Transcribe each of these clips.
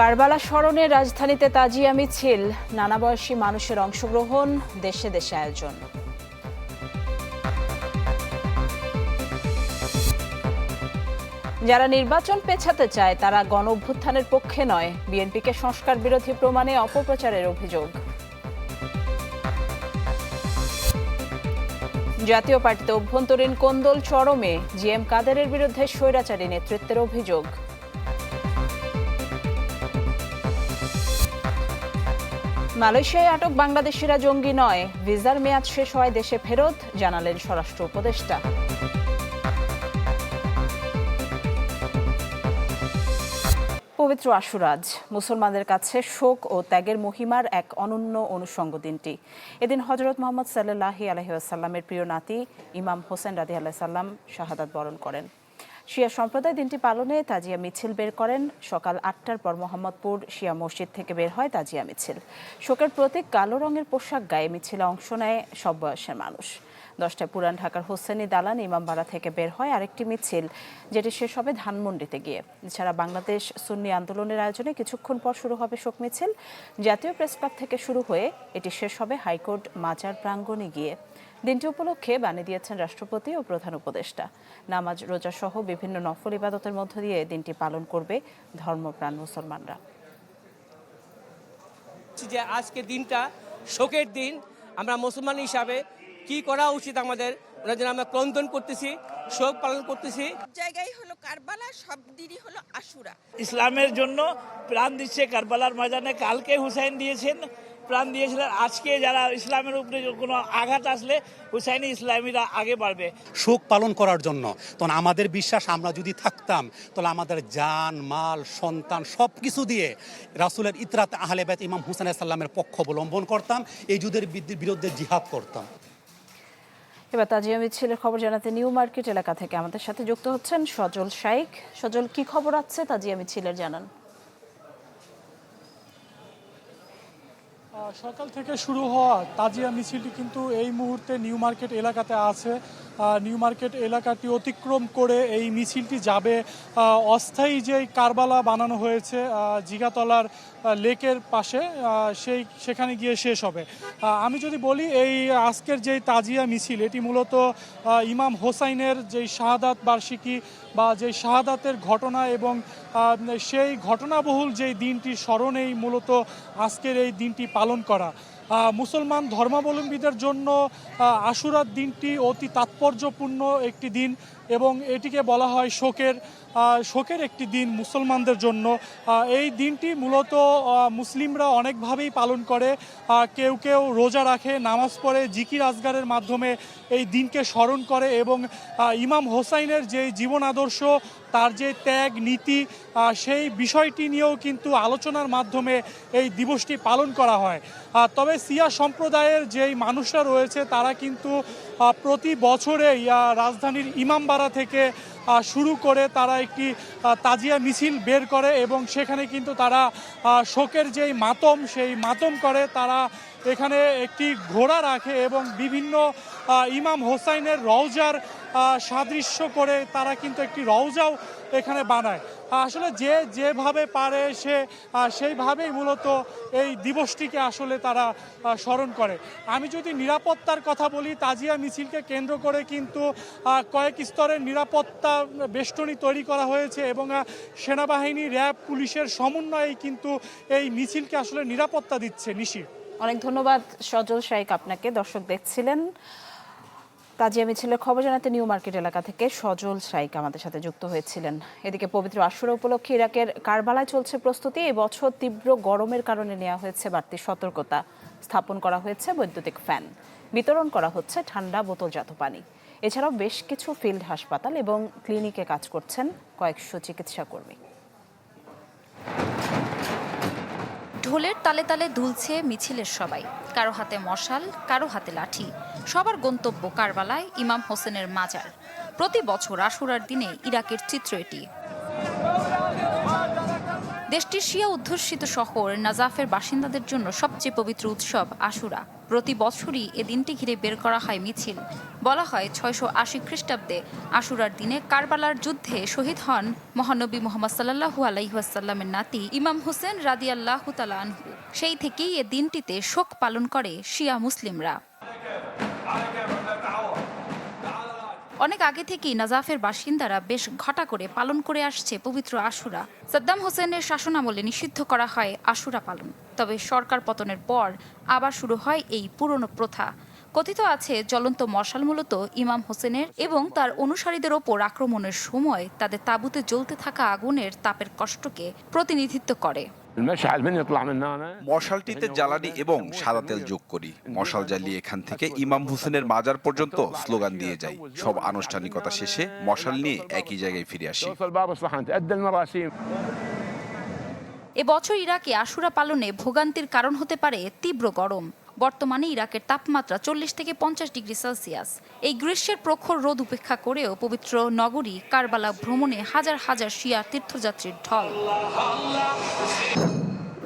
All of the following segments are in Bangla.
কারবালা স্মরণে রাজধানীতে তাজিয়া মিছিল। নানা বয়সী মানুষের অংশগ্রহণ, দেশে দেশে আয়োজন। যারা নির্বাচন পেছাতে চায়, তারা গণ অভ্যুত্থানের পক্ষে নয়। বিএনপিকে সংস্কার বিরোধী প্রমাণে অপপ্রচারের অভিযোগ। জাতীয় পার্টিতে অভ্যন্তরীণ কোন্দল চরমে। জিএম কাদেরের বিরুদ্ধে স্বৈরাচারী নেতৃত্বের অভিযোগ। মালয়েশিয়ায় আটক বাংলাদেশিরা জঙ্গি নয়। ভিসার মেয়াদ শেষ হয় দেশে ফেরত, জানালেন স্বরাষ্ট্র উপদেষ্টা। পবিত্র আশুরাজ, মুসলমানদের কাছে শোক ও ত্যাগের মহিমার এক অনন্য অনুষঙ্গ দিনটি। এদিন হজরত মোহাম্মদ সাল্লাহি আলহিউসাল্লামের প্রিয় নাতি ইমাম হোসেন রাদি আল্লাহ সাল্লাম শাহাদাত বরণ করেন। শিয়া সম্প্রদায় দিনটি পালনে তাজিয়া মিছিল বের করেন। সকাল আটটার পর মোহাম্মদপুর শিয়া মসজিদ থেকে বের হয় তাজিয়া মিছিল। শোকের প্রতীক কালো রঙের পোশাক গায়ে মিছিলে অংশ নেয় সব বয়সের মানুষ। দশটায় পুরান ঢাকার হোসেনি দালান ইমামবাড়া থেকে বের হয় আরেকটি মিছিল, যেটি শেষ হবে ধানমন্ডিতে গিয়ে। এছাড়া বাংলাদেশ সুন্নি আন্দোলনের আয়োজনে কিছুক্ষণ পর শুরু হবে শোক মিছিল। জাতীয় প্রেস ক্লাব থেকে শুরু হয়ে এটি শেষ হবে হাইকোর্ট মাজার প্রাঙ্গণে গিয়ে। দিনটি উপলক্ষে বানিয়ে দিয়েছেন রাষ্ট্রপতি ও প্রধান উপদেষ্টা। নামাজ রোজা সহ বিভিন্ন নফল ইবাদতের মধ্য দিয়ে দিনটি পালন করবে ধর্মপ্রাণ মুসলমানরা। যে আজকে দিনটা শোকের দিন। আমরা মুসলমান হিসাবে কি করা উচিত আমাদের? ওনার জন্য আমরা ক্রন্দন করতেছি শোক পালন করতেছি। জায়গায় হলো কারবালা সব দিনই হলো আশুরা। ইসলামের জন্য প্রাণ দিচ্ছে কারবালার ময়দানে। কালকে হুসাইন দিয়েছেন প্রাণ দিয়েছিলেন। আজকে যারা ইসলামের উপরে কোনো আঘাত আসলে হুসাইনি ইসলামীরা আগে বাড়বে। শোক পালন করার জন্য। তখন আমাদের বিশ্বাস আমরা যদি থাকতাম তাহলে আমাদের জান মাল সন্তান সব কিছু দিয়ে রাসুলের ইতরাত আহলেবাদ ইমাম হুসেন সাল্লামের পক্ষ অবলম্বন করতাম এই যুদ্ধের বিরুদ্ধে জিহাদ করতাম। এবার তাজিয়া মিছিলের খবর জানাতে নিউ মার্কেট এলাকা থেকে আমাদের সাথে যুক্ত হচ্ছেন সজল শাইক সজল কি খবর আছে তাজিয়া মিছিলের জানান। সকাল থেকে শুরু হওয়া তাজিয়া মিছিলটি কিন্তু এই মুহূর্তে নিউ মার্কেট এলাকাতে আছে। নিউ মার্কেট এলাকাটি অতিক্রম করে এই মিছিলটি যাবে অস্থায়ী যে কারবালা বানানো হয়েছে জিগাতলার লেকের পাশে সেই, সেখানে গিয়ে শেষ হবে। আমি যদি বলি, এই আজকের যেই তাজিয়া মিছিল, এটি মূলত ইমাম হোসাইনের যেই শাহাদাত বার্ষিকী বা যে শাহাদাতের ঘটনা এবং সেই ঘটনাবহুল যেই দিনটি স্মরণেই মূলত আজকের এই দিনটি পালন করা। মুসলমান ধর্মাবলম্বীদের জন্য আশুরার দিনটি অতি তাৎপর্যপূর্ণ একটি দিন এবং এটিকে বলা হয় শোকের শোকের একটি দিন মুসলমানদের জন্য। এই দিনটি মূলত মুসলিমরা অনেকভাবেই পালন করে। কেউ কেউ রোজা রাখে, নামাজ পড়ে, জিকির আজগারের মাধ্যমে এই দিনকে স্মরণ করে এবং ইমাম হোসাইনের যে জীবন আদর্শ, তার যে ত্যাগ, নীতি সেই বিষয়টি নিয়েও কিন্তু আলোচনার মাধ্যমে এই দিবসটি পালন করা হয়। তবে সিয়া সম্প্রদায়ের যেই মানুষরা রয়েছে, তারা কিন্তু প্রতি বছরেই রাজধানীর ইমামবাড়া থেকে শুরু করে তারা একটি তাজিয়া মিছিল বের করে এবং সেখানে কিন্তু তারা শোকের যেই মাতম, সেই মাতম করে তারা এখানে একটি ঘোড়া রাখে এবং বিভিন্ন ইমাম হোসাইনের রওজার সাদৃশ্য করে তারা কিন্তু একটি রওজাও এখানে বানায়। আসলে যে যেভাবে পারে সে সেইভাবেই মূলত এই দিবসটিকে আসলে তারা স্মরণ করে। আমি যদি নিরাপত্তার কথা বলি, তাজিয়া মিছিলকে কেন্দ্র করে কিন্তু কয়েক স্তরের নিরাপত্তা বেষ্টনী তৈরি করা হয়েছে এবং সেনাবাহিনী, র্যাব, পুলিশের সমন্বয়েই কিন্তু এই মিছিলকে আসলে নিরাপত্তা দিচ্ছে নিশি অনেক ধন্যবাদ সজল শাইক আপনাকে। দর্শক দেখছিলেন তাজিয়া মিছিলের খবর জানাতে নিউ মার্কেট এলাকা থেকে সজল শাইক আমাদের সাথে যুক্ত হয়েছিলেন। এদিকে পবিত্র আশুরা উপলক্ষে ইরাকের কারবালায় চলছে প্রস্তুতি। এই বছর তীব্র গরমের কারণে নেওয়া হয়েছে বাড়তি সতর্কতা স্থাপন করা হয়েছে বৈদ্যুতিক ফ্যান। বিতরণ করা হচ্ছে ঠান্ডা বোতলজাত পানি। এছাড়াও বেশ কিছু ফিল্ড হাসপাতাল এবং ক্লিনিকে কাজ করছেন কয়েকশো চিকিৎসা কর্মী ঢোলের তালে তালে দুলছে মিছিলের সবাই। কারও হাতে মশাল, কারও হাতে লাঠি। সবার গন্তব্য কারবালায় ইমাম হোসেনের মাজার। প্রতি বছর আশুরার দিনে ইরাকের চিত্র এটি। দেশটির শিয়া অধ্যুষিত শহর নাজাফের বাসিন্দাদের জন্য সবচেয়ে পবিত্র উৎসব আশুরা। প্রতি বছরই এ দিনটি ঘিরে বের করা হয় মিছিল। বলা হয় ছয়শো আশি খ্রিস্টাব্দে আশুরার দিনে কারবালার যুদ্ধে শহীদ হন মহানবী মোহাম্মদ সাল্লাহু আলাইহাসাল্লামের নাতি ইমাম হোসেন রাদি আল্লাহ আনহু। সেই থেকেই এ দিনটিতে শোক পালন করে শিয়া মুসলিমরা। অনেক আগে থেকেই নাজাফের বাসিন্দারা বেশ ঘটা করে পালন করে আসছে পবিত্র আশুরা। সাদ্দাম হোসেনের শাসনামলে নিষিদ্ধ করা হয় আশুরা পালন। তবে সরকার পতনের পর আবার শুরু হয় এই পুরনো প্রথা। কথিত আছে, জ্বলন্ত মশাল মূলত ইমাম হোসেনের এবং তার অনুসারীদের ওপর আক্রমণের সময় তাদের তাঁবুতে জ্বলতে থাকা আগুনের তাপের কষ্টকে প্রতিনিধিত্ব করে। মশালটিতে জ্বালানি এবং সাদা তেল যোগ করি। মশাল জ্বালিয়ে এখান থেকে ইমাম হোসেনের মাজার পর্যন্ত স্লোগান দিয়ে যাই। সব আনুষ্ঠানিকতা শেষে মশাল নিয়ে একই জায়গায় ফিরে আসি। এবছর ইরাকে আশুরা পালনে ভোগান্তির কারণ হতে পারে তীব্র গরম। বর্তমানে ইরাকের তাপমাত্রা চল্লিশ থেকে পঞ্চাশ ডিগ্রি সেলসিয়াস। এই গ্রীষ্মের প্রখর রোদ উপেক্ষা করেও পবিত্র নগরী কারবালা ভ্রমণে হাজার হাজার শিয়া তীর্থযাত্রীর ঢল।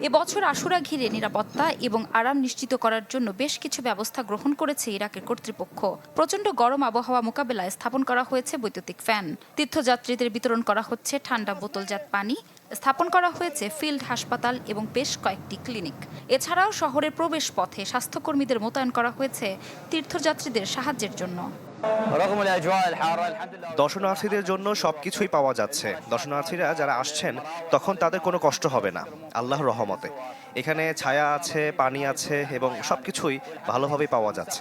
এবছর আশুরা ঘিরে নিরাপত্তা এবং আরাম নিশ্চিত করার জন্য বেশ কিছু ব্যবস্থা গ্রহণ করেছে ইরাকের কর্তৃপক্ষ। প্রচণ্ড গরম আবহাওয়া মোকাবেলায় স্থাপন করা হয়েছে বৈদ্যুতিক ফ্যান। তীর্থযাত্রীদের বিতরণ করা হচ্ছে ঠান্ডা বোতলজাত পানি স্থাপন করা হয়েছে ফিল্ড হাসপাতাল এবং বেশ কয়েকটি ক্লিনিক। এছাড়াও শহরের প্রবেশ পথে স্বাস্থ্যকর্মীদের মোতায়েন করা হয়েছে তীর্থযাত্রীদের সাহায্যের জন্য। দর্শনার্থীদের জন্য সবকিছুই পাওয়া যাচ্ছে। দর্শনার্থীরা যারা আসছেন, তখন তাদের কোনো কষ্ট হবে না, আল্লাহর রহমতে। এখানে ছায়া আছে, পানি আছে এবং সবকিছুই ভালোভাবে পাওয়া যাচ্ছে।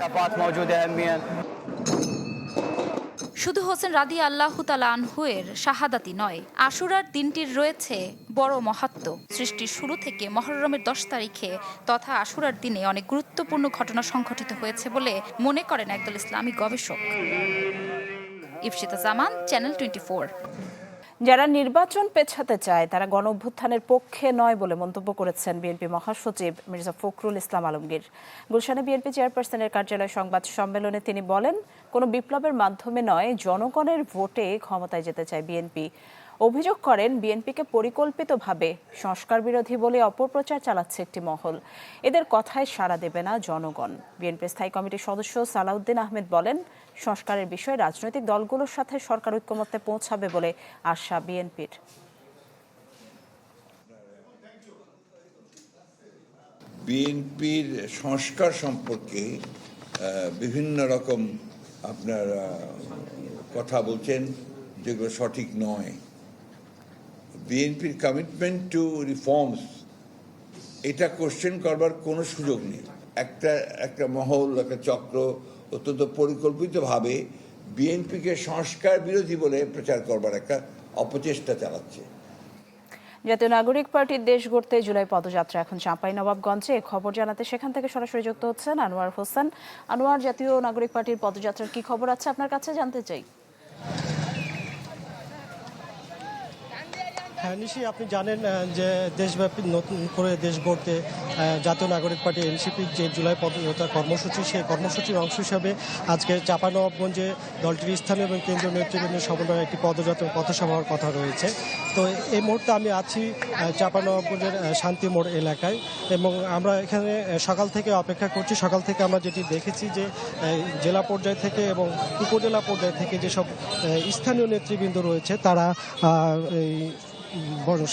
শুধু হোসেন রাদি আল্লাহ আনহুয়ের শাহাদাতি নয়, আশুরার দিনটির রয়েছে বড় মহাত্ম সৃষ্টির শুরু থেকে মহরমের দশ তারিখে তথা আশুরার দিনে অনেক গুরুত্বপূর্ণ ঘটনা সংঘটিত হয়েছে বলে মনে করেন একদল ইসলামী গবেষক। ইফসিতা জামান, চ্যানেল টোয়েন্টি যারা নির্বাচন পেছাতে চায়, তারা গণ অভ্যুত্থানের পক্ষে নয় বলে মন্তব্য করেছেন বিএনপি মহাসচিব মির্জা ফখরুল ইসলাম আলমগীর। গুলশানে বিএনপি চেয়ারপারসনের কার্যালয় সংবাদ সম্মেলনে তিনি বলেন, কোনো বিপ্লবের মাধ্যমে নয়, জনগণের ভোটে ক্ষমতায় যেতে চায় বিএনপি। অভিযোগ করেন বিএনপিকে পরিকল্পিতভাবে সংস্কার বিরোধী বলে অপপ্রচার চালাচ্ছে একটি মহল। এদের কথায় সাড়া দেবে না জনগণ। বিএনপি স্থায়ী কমিটির সদস্য সালাউদ্দিন আহমেদ বলেন, সংস্কারের বিষয়ে রাজনৈতিক দলগুলোর সাথে সরকার ঐক্যমত্যে পৌঁছাবে বলে আশা বিএনপির। বিএনপির সংস্কার সম্পর্কে বিভিন্ন রকম আপনার কথা বলছেন, যেগুলো সঠিক নয়। বিএনপির কমিটমেন্ট টু রিফর্মস এটা কোশ্চেন করবার কোনো সুযোগ নেই। একটা একটা মহল, একটা চক্র অত্যন্ত পরিকল্পিতভাবে বিএনপিকে সংস্কার বিরোধী বলে প্রচার করবার একটা অপচেষ্টা চালাচ্ছে। জাতীয় নাগরিক পার্টির দেশ গড়তে জুলাই পদযাত্রা এখন চাঁপাই নবাবগঞ্জে খবর জানাতে সেখান থেকে সরাসরি যুক্ত হচ্ছেন আনোয়ার হোসেন। আনোয়ার, জাতীয় নাগরিক পার্টির পদযাত্রার কি খবর আছে? আপনার কাছে জানতে চাই। হ্যাঁ নিশ্চয়ই আপনি জানেন যে দেশব্যাপী নতুন করে দেশ গড়তে জাতীয় নাগরিক পার্টি এনসিপির যে জুলাই পদযাত্রা কর্মসূচি, সেই কর্মসূচির অংশ হিসাবে আজকে চাঁপানবাবগঞ্জে দলটির স্থানীয় এবং কেন্দ্রীয় নেতৃবৃন্দের সমন্বয়ে একটি পদযাত্রা পথসভা হওয়ার কথা রয়েছে। তো এই মুহূর্তে আমি আছি চাঁপানবাবগঞ্জের শান্তি মোড় এলাকায় এবং আমরা এখানে সকাল থেকে অপেক্ষা করছি। সকাল থেকে আমরা যেটি দেখেছি যে জেলা পর্যায় থেকে এবং উপজেলা পর্যায় থেকে যেসব স্থানীয় নেতৃবৃন্দ রয়েছে, তারা এই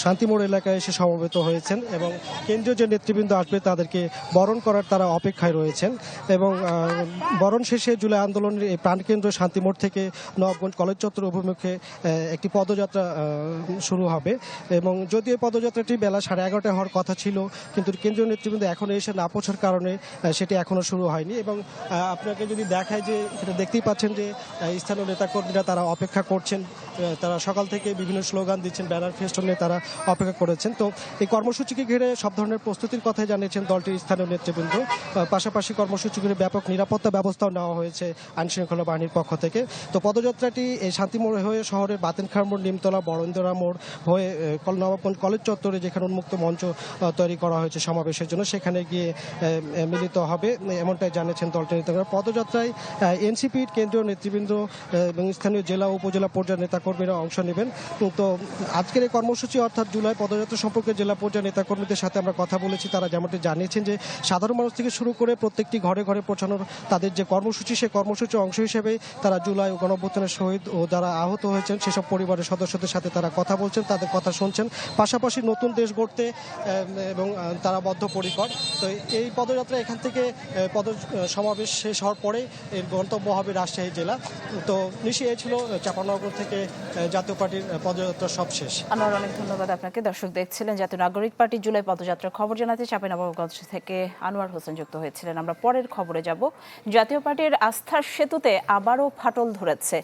শান্তিমোড় এলাকায় এসে সমবেত হয়েছেন এবং কেন্দ্রীয় যে নেতৃবৃন্দ আসবে তাদেরকে বরণ করার তারা অপেক্ষায় রয়েছেন এবং বরণ শেষে জুলাই আন্দোলনের এই প্রাণকেন্দ্র শান্তিমোড় থেকে নবগঞ্জ কলেজ চত্বর অভিমুখে একটি পদযাত্রা শুরু হবে এবং যদিও পদযাত্রাটি বেলা সাড়ে এগারোটায় হওয়ার কথা ছিল, কিন্তু কেন্দ্রীয় নেতৃবৃন্দ এখনও এসে না পৌঁছার কারণে সেটি এখনও শুরু হয়নি এবং আপনাকে যদি দেখায় যে এখানে দেখতেই পাচ্ছেন যে স্থানীয় নেতাকর্মীরা তারা অপেক্ষা করছেন তারা সকাল থেকে বিভিন্ন স্লোগান দিচ্ছেন, ব্যানার ফেস্টন নিয়ে তারা অপেক্ষা করেছেন। তো এই কর্মসূচিকে ঘিরে সব ধরনের প্রস্তুতির কথাই জানিয়েছেন দলটির স্থানীয় নেতৃবৃন্দ। পাশাপাশি কর্মসূচি ঘিরে ব্যাপক নিরাপত্তা ব্যবস্থাও নেওয়া হয়েছে আইন শৃঙ্খলা বাহিনীর পক্ষ থেকে। তো পদযাত্রাটি এই শান্তিমোড় হয়ে শহরের বাতেনখার মোড়, নিমতলা, বরেন্দ্রা মোড় হয়ে নবাবগঞ্জ কলেজ চত্বরে যেখানে উন্মুক্ত মঞ্চ তৈরি করা হয়েছে সমাবেশের জন্য, সেখানে গিয়ে মিলিত হবে। এমনটাই জানিয়েছেন দলটির নেতারা। পদযাত্রায় এনসিপির কেন্দ্রীয় নেতৃবৃন্দ এবং স্থানীয় জেলা, উপজেলা পর্যায়ের নেতা নেতাকর্মীরা অংশ নেবেন। তো আজকের এই কর্মসূচি অর্থাৎ জুলাই পদযাত্রা সম্পর্কে জেলা পর্যায়ে নেতাকর্মীদের সাথে আমরা কথা বলেছি, তারা যেমনটি জানিয়েছেন যে সাধারণ মানুষ থেকে শুরু করে প্রত্যেকটি ঘরে ঘরে পৌঁছানোর তাদের যে কর্মসূচি সেই কর্মসূচির অংশ হিসেবে তারা জুলাই ও গণঅভ্যুত্থানের শহীদ ও যারা আহত হয়েছেন, সেসব পরিবারের সদস্যদের সাথে তারা কথা বলছেন, তাদের কথা শুনছেন। পাশাপাশি নতুন দেশ গড়তে এবং তারা বদ্ধপরিকর। তো এই পদযাত্রা এখান থেকে পদ সমাবেশ শেষ হওয়ার পরে এর গন্তব্য হবে রাজশাহী জেলা। তো নিশি এই ছিল চাপানগর থেকে জাতীয় পার্টির পদযাত্রা সব শেষ। আনোয়ার অনেক ধন্যবাদ আপনাকে। দর্শক দেখছিলেন, জাতীয় নাগরিক পার্টি জুলাই পদযাত্রার খবর জানাতে চাঁপাইনবাবগঞ্জ থেকে আনোয়ার হোসেন যুক্ত হয়েছিলেন। আমরা পরের খবরে যাব। জাতীয় পার্টির আস্থার সেতুতে আবারও ফাটল ধরেছে।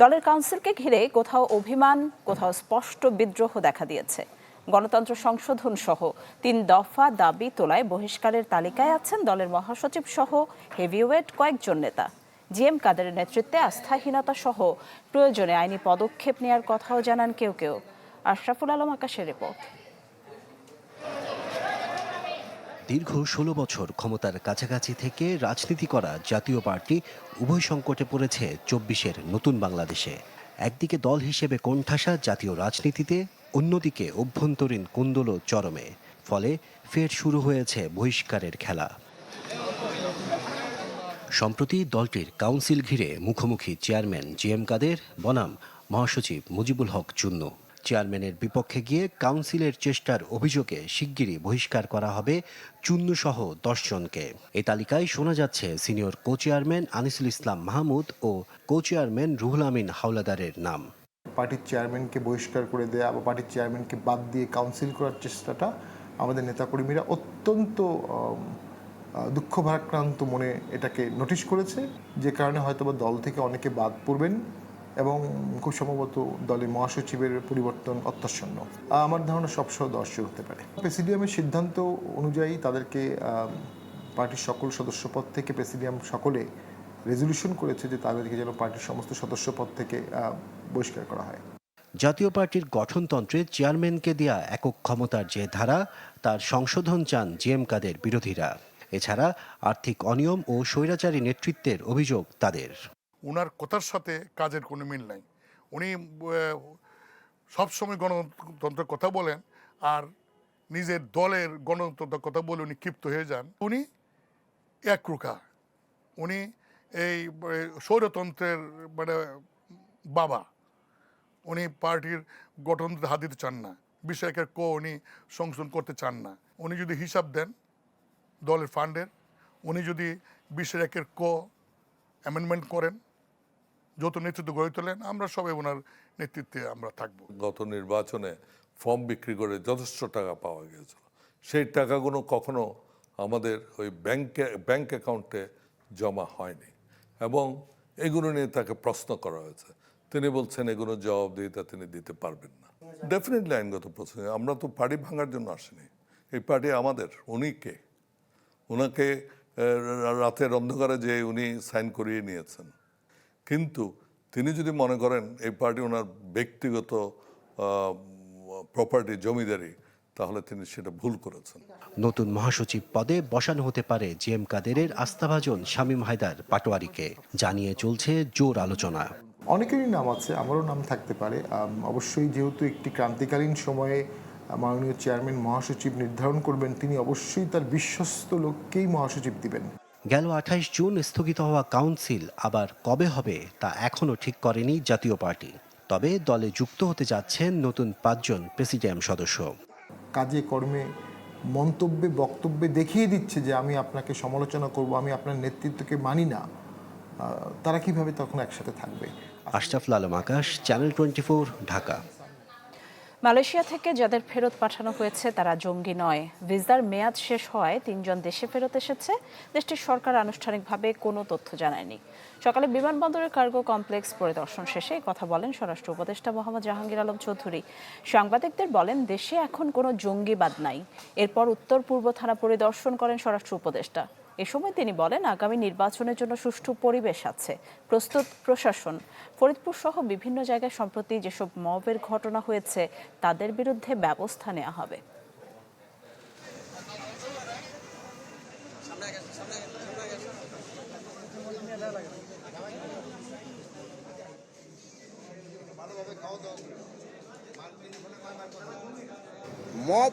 দলের কাউন্সিলকে ঘিরে কোথাও অভিমান, কোথাও স্পষ্ট বিদ্রোহ দেখা দিয়েছে। গণতন্ত্র সংশোধন সহ তিন দফা দাবি তোলায় বহিষ্কারের তালিকায় আছেন দলের মহাসচিব সহ হেভিওয়েট কয়েকজন নেতা। জিএম কাদেরের নেতৃত্বে আস্থাহীনতা সহ প্রয়োজনে আইনি পদক্ষেপ নেওয়ার কথাও জানান কেউ কেউ। আশরাফুল আলম আকাশের রিপোর্ট। দীর্ঘ ষোলো বছর ক্ষমতার কাছাকাছি থেকে রাজনীতি করা জাতীয় পার্টি উভয় সংকটে পড়েছে চব্বিশের নতুন বাংলাদেশে। একদিকে দল হিসেবে কোণঠাসা জাতীয় রাজনীতিতে, অন্যদিকে অভ্যন্তরীণ কুন্দল চরমে। ফলে ফের শুরু হয়েছে বহিষ্কারের খেলা। সম্প্রতি দলটির কাউন্সিল ঘিরে মুখোমুখি চেয়ারম্যান জি এম কাদের, বনাম মহাসচিব মুজিবুল হক চুন্নু। চেয়ারম্যানের বিপক্ষে গিয়ে কাউন্সিলের চেষ্টার অভিযোগে শিগগিরই বহিষ্কার করা হবে চুন্নু সহ দশজনকে এই তালিকায় শোনা যাচ্ছে senior co chairman Anisul Islam Mahmud ও কো চেয়ারম্যান রুহুল আমিন হাওলাদারের নাম। পার্টির চেয়ারম্যানকে বহিষ্কার করে দেয়া বা পার্টির চেয়ারম্যানকে বাদ দিয়ে কাউন্সিল করার চেষ্টাটা আমাদের নেতাকর্মীরা অত্যন্ত আম, আহ, দুঃখ ভারাক্রান্ত মনে এটাকে নোটিশ করেছে। যে কারণে হয়তোবা দল থেকে অনেকে বাদ পড়বেন। এবং খুব সম্ভবত দলের মহাসচিবের পরিবর্তন অত্যাসন্ন আমার ধারণা সবসহ দর্শক হতে পারে। প্রেসিডিয়ামের সিদ্ধান্ত অনুযায়ী তাদেরকে পার্টির সকল সদস্যপদ থেকে প্রেসিডিয়াম সকলে রেজলিউশন করেছে যে তাদেরকে যেন পার্টির সমস্ত সদস্যপদ থেকে বহিষ্কার করা হয়। জাতীয় পার্টির গঠনতন্ত্রে চেয়ারম্যানকে দেয়া একক ক্ষমতার যে ধারা, তার সংশোধন চান জি এম কাদের বিরোধীরা। এছাড়া আর্থিক অনিয়ম ও স্বৈরাচারী নেতৃত্বের অভিযোগ তাদের। ওনার কথার সাথে কাজের কোনো মিল নাই। উনি সবসময় গণতন্ত্রের কথা বলেন আর নিজের দলের গণতন্ত্রের কথা বলে উনি ক্ষিপ্ত হয়ে যান। উনি একরুখা। উনি এই আহ, স্বৈরতন্ত্রের মানে বাবা। উনি পার্টির গঠনতন্ত্রে হাত দিতে চান না বিষয়কের কো উনি সংশোধন করতে চান না। উনি যদি হিসাব দেন দলের ফান্ডের উনি যদি বিশের একের ক অ্যামেন্ডমেন্ট করেন যত নেতৃত্ব গড়ে তোলেন, আমরা সবাই ওনার নেতৃত্বে আমরা থাকব। গত নির্বাচনে ফর্ম বিক্রি করে যথেষ্ট টাকা পাওয়া গিয়েছিল। সেই টাকাগুলো কখনো আমাদের ওই ব্যাংকে, ব্যাংক অ্যাকাউন্টে জমা হয়নি এবং এগুলো নিয়ে তাকে প্রশ্ন করা হয়েছে। তিনি বলছেন, এগুলো জবাবদিহিতা তিনি দিতে পারবেন না। ডেফিনেটলি আইনগত প্রশ্ন আমরা তো পার্টি ভাঙার জন্য আসিনি। এই পার্টি আমাদের, উনি কে? ওনাকে রাতের অন্ধকারে যে উনি সাইন করিয়ে নিয়েছেন। কিন্তু তিনি যদি মনে করেন এই পার্টি ওনার ব্যক্তিগত প্রপার্টি জমিদারি তাহলে তিনি সেটা ভুল করেছেন। নতুন মহাসচিব পদে বসানো হতে পারে জি এম কাদেরের আস্থাভাজন শামীম হায়দার পাটোয়ারিকে। জানিয়ে চলছে জোর আলোচনা। অনেকেরই নাম আছে আমারও নাম থাকতে পারে। অবশ্যই যেহেতু একটি ক্রান্তিকালীন সময়ে মাননীয় চেয়ারম্যান মহাসচিব নির্ধারণ করবেন তিনি অবশ্যই তার বিশ্বস্ত লোককেই মহাসচিব দিবেন। গেল আঠাইশ জুন স্থগিত হওয়া কাউন্সিল আবার কবে হবে তা এখনও ঠিক করেনি জাতীয় পার্টি। তবে দলে যুক্ত হতে যাচ্ছেন নতুন পাঁচজন প্রেসিডিয়াম সদস্য। কাজে কর্মে মন্তব্যে বক্তব্যে দেখিয়ে দিচ্ছে যে আমি আপনাকে সমালোচনা করব আমি আপনার নেতৃত্বকে মানি না। তারা কীভাবে তখন একসাথে থাকবে? Ashraful Alam Akash channel twenty Dhaka. Malaysia থেকে যাদের ফেরত পাঠানো হয়েছে, তারা জঙ্গি নয়। ভিসার মেয়াদ শেষ হওয়ায় তিনজন দেশে ফেরত এসেছে। দেশটির সরকার আনুষ্ঠানিকভাবে কোনো তথ্য জানায়নি। সকালে বিমানবন্দরের কার্গো কমপ্লেক্স পরিদর্শন শেষে কথা বলেন স্বরাষ্ট্র উপদেষ্টা মোহাম্মদ জাহাঙ্গীর আলম চৌধুরী। সাংবাদিকদের বলেন, দেশে এখন কোনো জঙ্গিবাদ নাই। এরপর উত্তর পূর্ব থানা পরিদর্শন করেন স্বরাষ্ট্র উপদেষ্টা। এ সময় তিনি বলেন, আগামী নির্বাচনের জন্য সুষ্ঠু পরিবেশ আছে। প্রস্তুত প্রশাসন, ফরিদপুর সহ বিভিন্ন জায়গায় সম্প্রতি যেসব মবের ঘটনা হয়েছে, তাদের বিরুদ্ধে ব্যবস্থা নেওয়া হবে। মব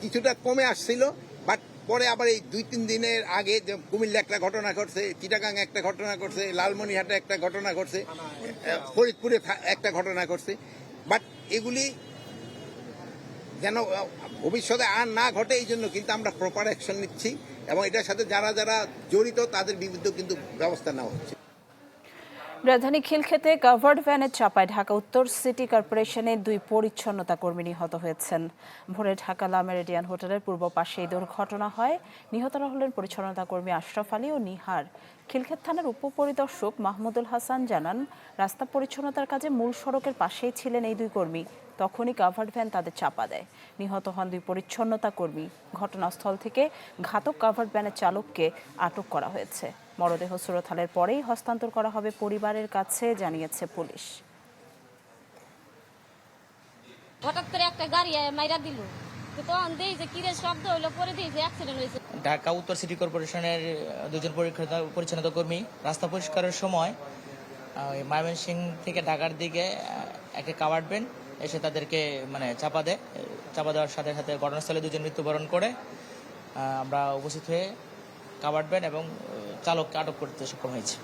কিছুটা কমে আসছিল। পরে আবার এই দুই তিন দিনের আগে কুমিল্লা একটা ঘটনা ঘটছে, চিটাগাং একটা ঘটনা ঘটছে লালমনিহাটে একটা ঘটনা ঘটছে, ফরিদপুরে একটা ঘটনা ঘটছে। বাট এগুলি যেন ভবিষ্যতে আর না ঘটে এই জন্য কিন্তু আমরা প্রপার অ্যাকশন নিচ্ছি এবং এটার সাথে যারা যারা জড়িত তাদের বিরুদ্ধেও কিন্তু ব্যবস্থা নেওয়া হচ্ছে। রাজধানী খিলক্ষেতে কাভার্ড ভ্যানের চাপায় ঢাকা উত্তর সিটি কর্পোরেশনের দুই পরিচ্ছন্নতা কর্মী নিহত হয়েছেন। ভোরে ঢাকা লা মেরিডিয়ান হোটেলের পূর্ব পাশে এই দুর্ঘটনা হয়। নিহতরা হলেন পরিচ্ছন্নতা কর্মী আশরাফ আলী ও নিহার। খিলক্ষেত থানার উপপরিদর্শক মাহমুদুল হাসান জানান, রাস্তা পরিচ্ছন্নতার কাজে মূল সড়কের পাশেই ছিলেন এই দুই কর্মী। তখনই কাভার্ড ভ্যান তাদের চাপা দেয়। নিহত হন দুই পরিচ্ছন্নতা কর্মী। ঘটনাস্থল থেকে ঘাতক কাভার্ড ভ্যানের চালককে আটক করা হয়েছে। মরদেহ সুরতহালের পরেই হস্তান্তর করা হবে পরিবারের কাছে জানিয়েছে পুলিশ। হঠাৎ করে একটা গাড়ি মাইরা দিল। তখন দেই যে কিরে শব্দ হইল পরে দিই যে অ্যাক্সিডেন্ট হয়েছে। ঢাকা উত্তর সিটি কর্পোরেশনের দুজন পরিচ্ছন্নতা- পরিচ্ছন্নতা কর্মী রাস্তা পরিষ্কারের সময় ময়মনসিং থেকে ঢাকার দিকে একটা কাভার্ড ভ্যান এসে তাদেরকে মানে চাপা দেয়। চাপা দেওয়ার সাথে সাথে ঘটনাস্থলে দুজন মৃত্যুবরণ করে আমরা উপস্থিত হয়ে কাভার্ড ভ্যান এবং চালককে আটক করতে সক্ষম হয়েছি।